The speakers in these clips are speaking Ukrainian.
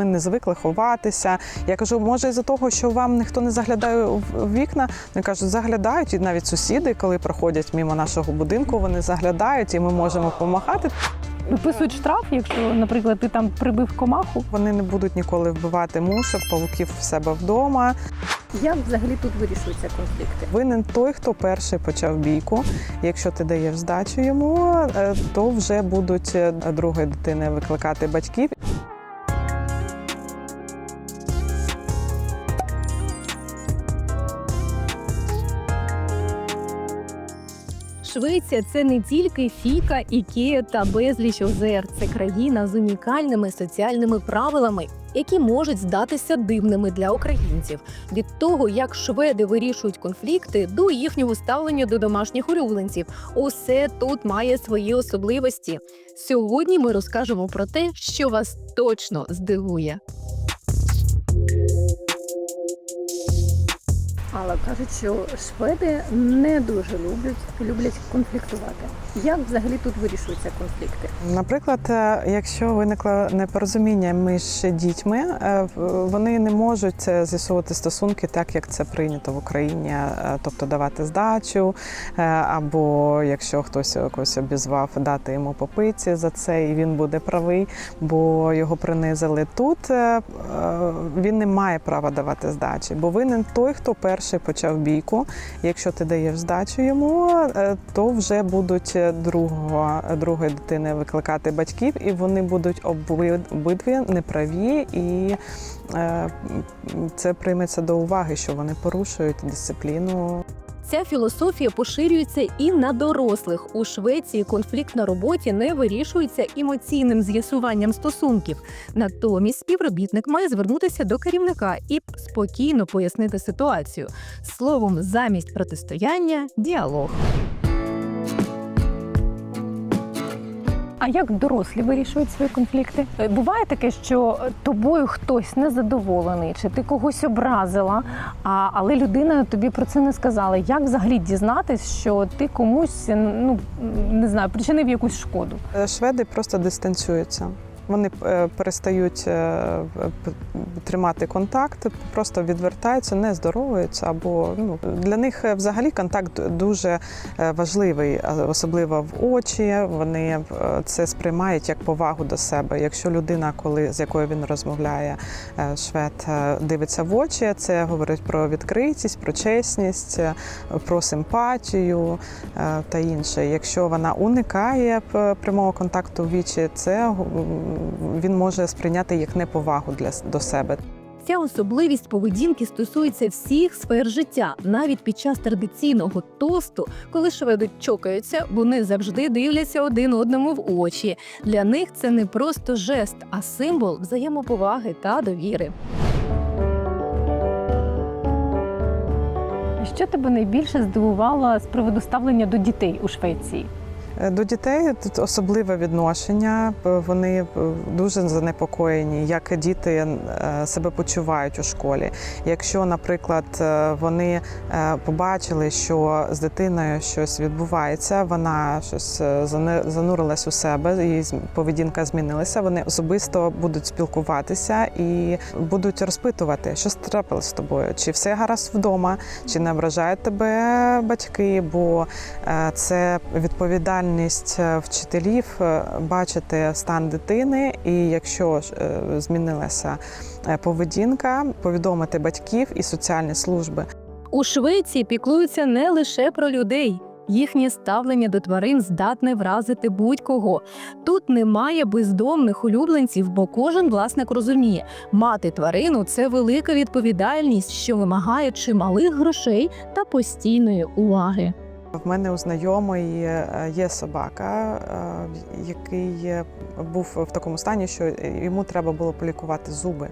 ми не звикли ховатися. Я кажу, може, із-за того, що вам ніхто не заглядає в вікна. Вони кажуть, заглядають, і навіть сусіди, коли проходять мимо нашого будинку, вони заглядають, і ми можемо допомагати. Виписують штраф, якщо, наприклад, ти там прибив комаху. Вони не будуть ніколи вбивати мушок, павуків в себе вдома. Як взагалі тут вирішуються конфлікти? Винен той, хто перший почав бійку. Якщо ти даєш здачу йому, е, то вже будуть е, другої дитини викликати батьків. Швеція це не тільки Фіка, Ікея та безліч озер. Це країна з унікальними соціальними правилами, які можуть здатися дивними для українців. Від того, як шведи вирішують конфлікти, до їхнього ставлення до домашніх улюбленців. Усе тут має свої особливості. Сьогодні ми розкажемо про те, що вас точно здивує. Але кажуть, що шведи не дуже люблять, люблять конфліктувати. Як взагалі тут вирішуються конфлікти? Наприклад, е, якщо виникло непорозуміння між дітьми, е, вони не можуть е, з'ясувати стосунки так, як це прийнято в Україні, тобто давати здачу, або якщо хтось когось обізвав, дати йому попиці за це, і він буде правий, бо його принизили. Тут він не має права давати здачі, бо винен той, хто перший почав бійку. Якщо ти даєш здачу йому, то вже будуть е, другого, другої дитини викликати батьків, і вони будуть обидві неправі, і е, це прийметься до уваги, що вони порушують дисципліну Ця філософія поширюється і на дорослих. У Швеції конфлікт на роботі не вирішується емоційним з'ясуванням стосунків. Натомість співробітник має звернутися до керівника і спокійно пояснити ситуацію. Словом, замість протистояння діалог. А як дорослі вирішують свої конфлікти? Е, Буває таке, що тобою хтось незадоволений, чи ти когось образила, а, але людина тобі про це не сказала. Як взагалі дізнатись, що ти комусь ну не знаю, причинив якусь шкоду? Е, Шведи просто дистанціюються. Вони е, перестають е, тримати контакт, просто відвертаються, не здоровуються. Або ну для них е, взагалі контакт дуже важливий, особливо в очі. Вони це сприймають як повагу до себе. Якщо людина, коли з якою він розмовляє, швед дивиться в очі, це говорить про відкритість, про чесність, про симпатію та інше. Якщо вона уникає прямого контакту в вічі, це він може сприйняти як неповагу для до себе. Ця особливість поведінки стосується всіх сфер життя, навіть під час традиційного тосту, коли шведи чокаються, вони завжди дивляться один одному в очі. Для них це не просто жест, а символ взаємоповаги та довіри. Що тебе найбільше здивувало з приводу ставлення до дітей у Швеції? Е, До дітей тут особливе відношення. Вони е, дуже занепокоєні, як діти е, себе почувають у школі. Якщо, наприклад, вони побачили, що з дитиною щось відбувається, вона щось занурилась у себе, її поведінка змінилася. Вони особисто будуть спілкуватися і будуть розпитувати, що трапилось з тобою, чи все гаразд вдома, чи не ображають тебе батьки, бо Це відповідальність е, вчителів е, бачити стан дитини, і якщо е, змінилася поведінка, повідомити батьків і соціальні служби. У Швеції піклуються не лише про людей. Їхнє ставлення до тварин здатне вразити будь-кого. Тут немає бездомних улюбленців, бо кожен власник розуміє, мати тварину це велика відповідальність, що вимагає чималих грошей та постійної уваги. В мене у знайомої е, є собака, е, який е, був в такому стані, що йому треба було полікувати зуби.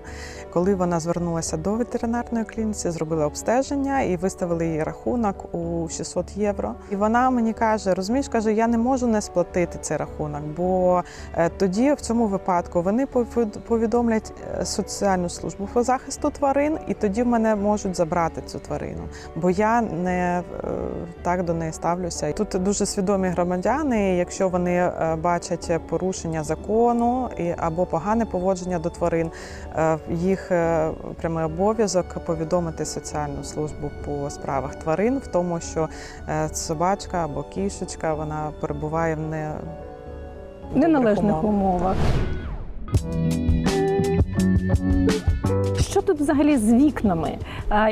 Коли вона звернулася до ветеринарної клініки, зробили обстеження і виставили їй рахунок у 600 євро. І вона мені каже: розумієш, каже, я не можу не сплатити цей рахунок, бо тоді в цьому випадку вони повідомлять соціальну службу по захисту тварин, і тоді в мене можуть забрати цю тварину, бо я не так до неї неї ставлюся. Тут дуже свідомі громадяни. Якщо вони е, бачать порушення закону або погане поводження до тварин, е, їх е, прямий обов'язок повідомити соціальну службу по справах тварин в тому, що собачка або кішечка вона перебуває в не неналежних умовах. Що тут взагалі з вікнами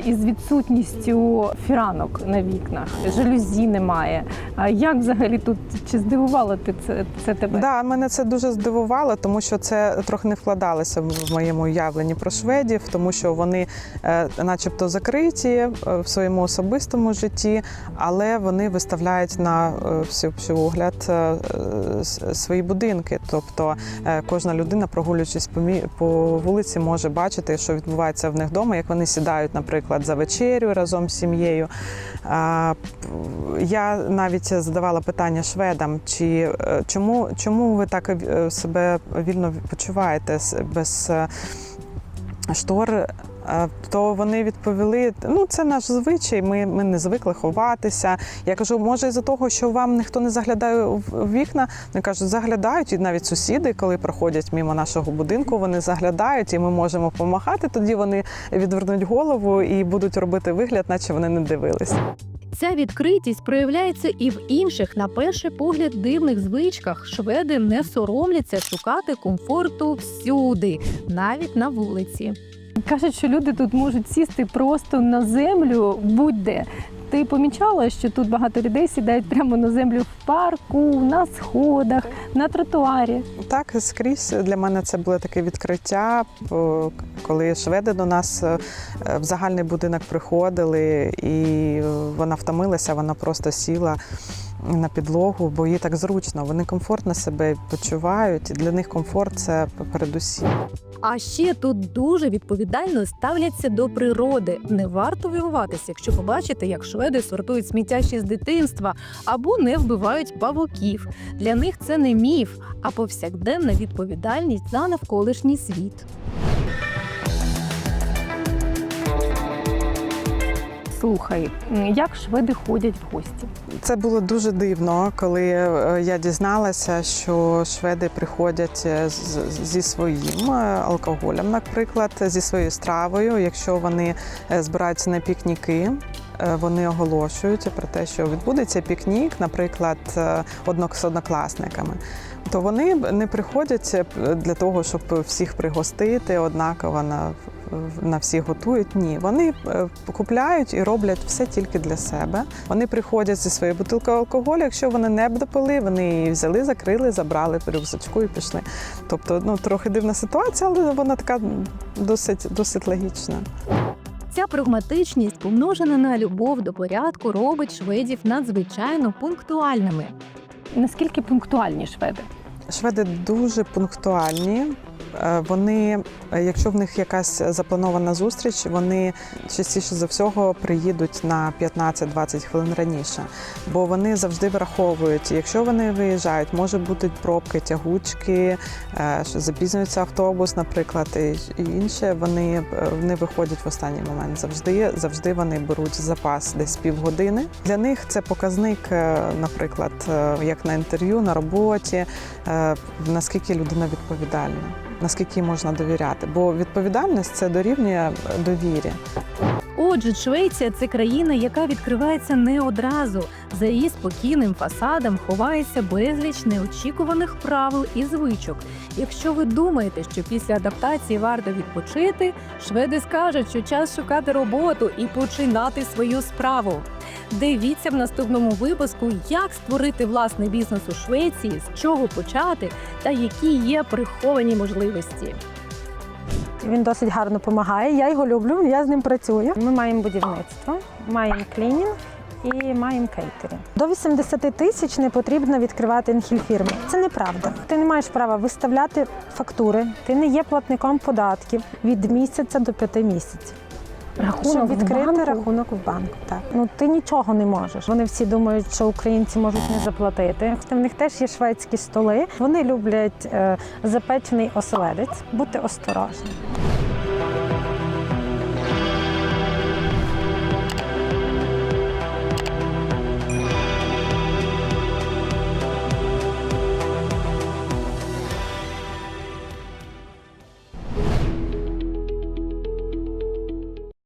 і з відсутністю фіранок на вікнах? Жалюзі немає. Як взагалі тут чи здивувало ти це, це тебе? Да, мене це дуже здивувало, тому що це трохи не вкладалося в моєму уявленні про шведів, тому що вони, е, начебто, закриті е, в своєму особистому житті, але вони виставляють на е, всеобщий огляд свої будинки. Тобто кожна людина, прогулюючись по по вулиці, може бачити, що відбувається в них вдома, як вони сідають, наприклад, за вечерю разом з сім'єю. Я навіть задавала питання шведам, чи е, чому, чому ви так е, себе вільно почуваєте без е, штор? То вони відповіли: ну це наш звичай, ми, ми не звикли ховатися. Я кажу, може, із-за того, що вам ніхто не заглядає в вікна. Вони кажуть, заглядають, і навіть сусіди, коли проходять мимо нашого будинку, вони заглядають, і ми можемо помахати. Тоді вони відвернуть голову і будуть робити вигляд, наче вони не дивилися. Ця відкритість проявляється і в інших, на перший погляд, дивних звичках. Шведи не соромляться шукати комфорту всюди, навіть на вулиці. Кажуть, що люди тут можуть сісти просто на землю будь-де. Ти помічала, що тут багато людей сідають прямо на землю в парку, на сходах, на тротуарі. Так, скрізь для мене це було таке відкриття. Коли шведи до нас е, в загальний будинок приходили, і вона втомилася, вона просто сіла на підлогу, бо їй так зручно. Вони комфортно себе почувають, і для них комфорт це передусім. А ще тут дуже відповідально ставляться до природи. Не варто вивуватися, якщо побачите, як шведи сортують сміття ще з дитинства або не вбивають павуків. Для них це не міф, а повсякденна відповідальність за навколишній світ. Слухай, як шведи ходять в гості? Це було дуже дивно, коли е, я дізналася, що шведи приходять е, зі своїм е, алкоголем, наприклад, зі своєю стравою. Якщо вони збираються на пікніки, вони оголошують про те, що відбудеться пікнік, наприклад, з однокласниками. То вони не приходять для того, щоб всіх пригостити однаково на, на всіх готують. Ні, вони е, купляють і роблять все тільки для себе. Вони приходять зі своєю бутилкою алкоголю. Якщо вони не допили, вони її взяли, закрили, забрали рюкзачку і пішли. Тобто, ну трохи дивна ситуація, але вона така досить досить логічна. Ця прагматичність, помножена на любов до порядку, робить шведів надзвичайно пунктуальними. Наскільки пунктуальні шведи? Шведи дуже пунктуальні. Е, Вони, е, якщо в них якась запланована зустріч, вони частіше за всього приїдуть на 15-20 хвилин раніше, бо вони завжди враховують, якщо вони виїжджають, може бути пробки, тягучки, е, що запізнюється автобус, наприклад, і інше. Вони не виходять в останній момент. Завжди, завжди вони беруть запас десь півгодини. Для них це показник, наприклад, як на інтерв'ю, на роботі, наскільки людина відповідальна. Наскільки можна довіряти, бо відповідальність це дорівнює довірі. Отже, Швеція це країна, яка відкривається не одразу. За її спокійним фасадом ховається безліч неочікуваних правил і звичок. Якщо ви думаєте, що після адаптації варто відпочити, шведи скажуть, що час шукати роботу і починати свою справу. Дивіться в наступному випуску, як створити власний бізнес у Швеції, з чого почати та які є приховані можливості. Він досить гарно допомагає. Я його люблю, я з ним працюю. Ми маємо будівництво, маємо клінінг і маємо кейтерінг. До 80 тисяч не потрібно відкривати інхіль-фірми. Це неправда. Ти не маєш права виставляти фактури, ти не є платником податків від місяця до п'яти місяців. Рахунок Щоб в відкрити банку? рахунок в банку. Так ну ти нічого не можеш. Вони всі думають, що українці можуть не заплатити. В них теж є шведські столи. Вони люблять е, запечений оселедець. Бути осторожним.